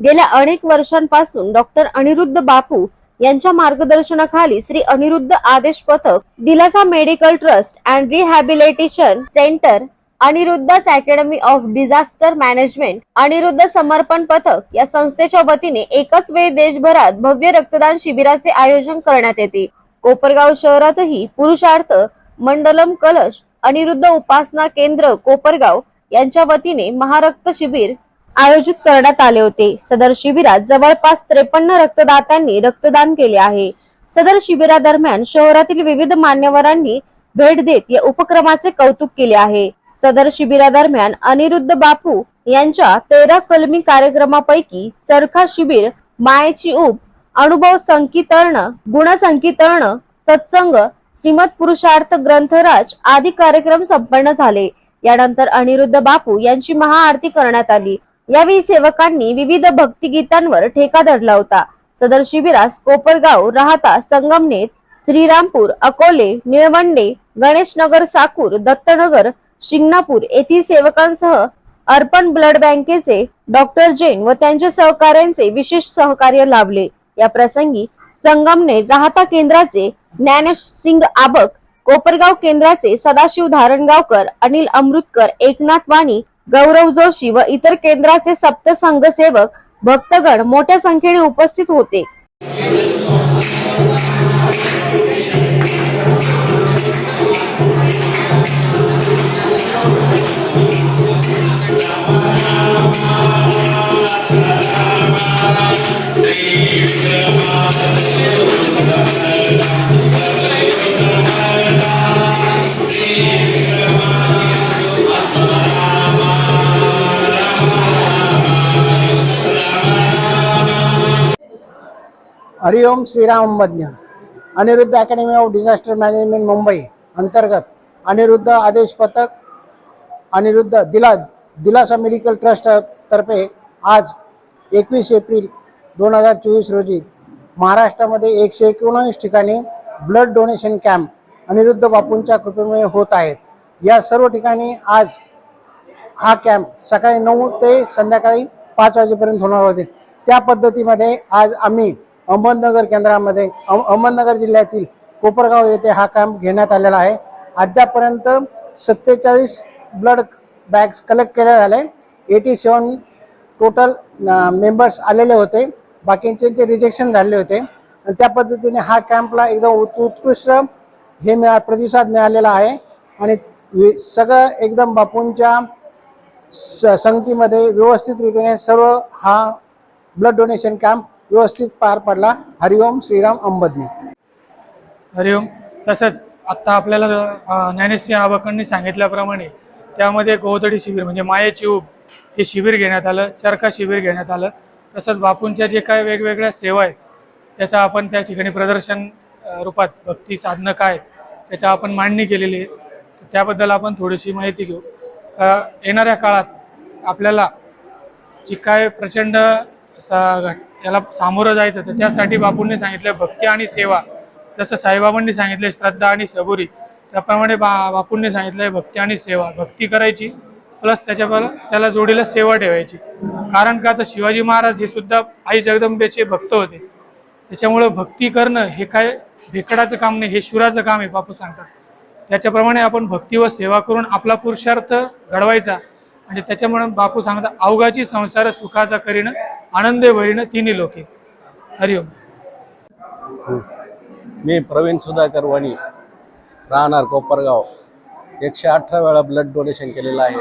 गेल्या अनेक वर्षांपासून डॉक्टर अनिरुद्ध बापू यांच्या मार्गदर्शनाखाली श्री अनिरुद्ध आदेश पथक Dilasa medical trust and rehabilitation centre अनिरुद्धच academy of disaster management Aniruddha समर्पण पथक या संस्थेच्या वतीने एकच वेळी देशभरात भव्य रक्तदान शिबिराचे आयोजन करण्यात येते. कोपरगाव शहरातही पुरुषार्थ मंडलम कलश अनिरुद्ध उपासना केंद्र कोपरगाव यांच्या वतीने महारक्त शिबिर आयोजित करण्यात आले होते. सदर शिबिरात जवळपास त्रेपन्न रक्तदात्यांनी रक्तदान केले आहे. सदर शिबिरादरम्यान शहरातील विविध मान्यवरांनी भेट देत या उपक्रमाचे कौतुक केले आहे. सदर शिबिरादरम्यान अनिरुद्ध बापू यांच्या तेरा कलमी कार्यक्रमापैकी चरखा शिबिर मायेची ऊब अनुभव संकीतरण गुण संकीतरण सत्संग श्रीमद पुरुषार्थ ग्रंथराज आदी कार्यक्रम संपन्न झाले. यानंतर अनिरुद्ध बापू यांची महाआरती करण्यात आली. यावेळी सेवकांनी विविध भक्तिगीतांवर ठेका धरला होता. सदर शिबिरास कोपरगाव राहता संगमनेर श्रीरामपूर अकोले निळवंडे गणेशनगर साकूर दत्तनगर शिंगणापूर येथील सेवकांसह अर्पण ब्लड बँकेचे डॉक्टर जैन व त्यांच्या सहकार्यांचे विशेष सहकार्य लाभले. या प्रसंगी संगमनेर राहता केंद्राचे ज्ञानेश सिंग आबक कोपरगाव केंद्राचे सदाशिव धारणगावकर अनिल अमृतकर एकनाथ वाणी गौरव जोशी व इतर केंद्राचे सप्त संघ सेवक भक्तगण मोठ्या संख्येने उपस्थित होते. Hariom Shriram मज्ञ Aniruddha academy of disaster management Mumbai अंतर्गत अनिरुद्ध आदेश पथक अनिरुद्ध दिला दिलासा मेडिकल ट्रस्ट तर्फे आज एकवीस एप्रिल दोन हजार चोवीस रोजी महाराष्ट्रामध्ये एकशे एकोणीस ठिकाणी ब्लड डोनेशन कॅम्प अनिरुद्ध बापूंच्या कृपेमुळे होत आहेत. या सर्व ठिकाणी आज हा कॅम्प सकाळी नऊ ते संध्याकाळी पाच वाजेपर्यंत होणार होते. त्या पद्धतीमध्ये आज आम्ही अहमदनगर केंद्रामध्ये अहमदनगर जिल्ह्यातील कोपरगाव येथे हा कॅम्प घेण्यात आलेला आहे. अद्यापर्यंत सत्तेचाळीस ब्लड बॅग्स कलेक्ट केले झाले एटी सेवन टोटल मेंबर्स आलेले होते. बाकींचे रिजेक्शन झालेले होते. आणि त्या पद्धतीने हा कॅम्पला एकदम उत् उत्कृष्ट हे मिळा प्रतिसाद मिळालेला आहे. आणि वि- सगळं एकदम बापूंच्या स संगतीमध्ये व्यवस्थित रीतीने सर्व हा ब्लड डोनेशन कॅम्प व्यवस्थित पार पडला. हरिओम श्रीराम अंबदने हरिओम. तसंच आत्ता आपल्याला ज्ञानेश्री ज्ञानेश्वर आबाकांनी सांगितल्याप्रमाणे त्यामध्ये गोवतडी शिबिर म्हणजे मायेची ऊब हे शिबिर घेण्यात आलं चरखा शिबिर घेण्यात आलं. तसंच बापूंच्या जे काय वेगवेगळ्या सेवा आहेत त्याचा आपण त्या ठिकाणी प्रदर्शन रूपात भक्ती साधनं काय त्याच्या आपण मांडणी केलेली आहे. तर त्याबद्दल आपण थोडीशी माहिती घेऊ. येणाऱ्या काळात आपल्याला जी काय प्रचंड सा- त्याला याला सामोरं जायचं तर त्यासाठी बापूंनी सांगितलं भक्ती आणि सेवा. जसं साईबाबांनी सांगितले श्रद्धा आणि सबुरी. त्याप्रमाणे बा बापूंनी सांगितलंय भक्ती आणि सेवा. भक्ती करायची प्लस त्याच्या त्याला जोडीला सेवा ठेवायची. कारण का तर शिवाजी महाराज हे सुद्धा आई जगदंबेचे भक्त होते. त्याच्यामुळं भक्ती करणं हे काय भेकडाचं काम नाही हे शुराचं काम आहे बापू सांगतात. त्याच्याप्रमाणे आपण भक्ती व सेवा करून आपला पुरुषार्थ घडवायचा. आणि त्याच्यामुळे बापू सांगतात अवघाची संसार सुखाचा करीनं आनंदे भरीन तिन्ही लोके. हरिओम मी प्रवीण सुधाकर वाणी राहणार कोपरगाव. एकशे अठरा वेळा ब्लड डोनेशन केलेलं आहे.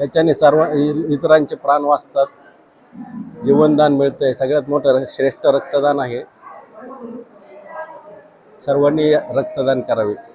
याच्याने सर्व इ- इतरांचे प्राण वाचतात. जीवनदान मिळतं आहे सगळ्यात मोठं र- श्रेष्ठ रक्तदान आहे. सर्वांनी रक्तदान करावे.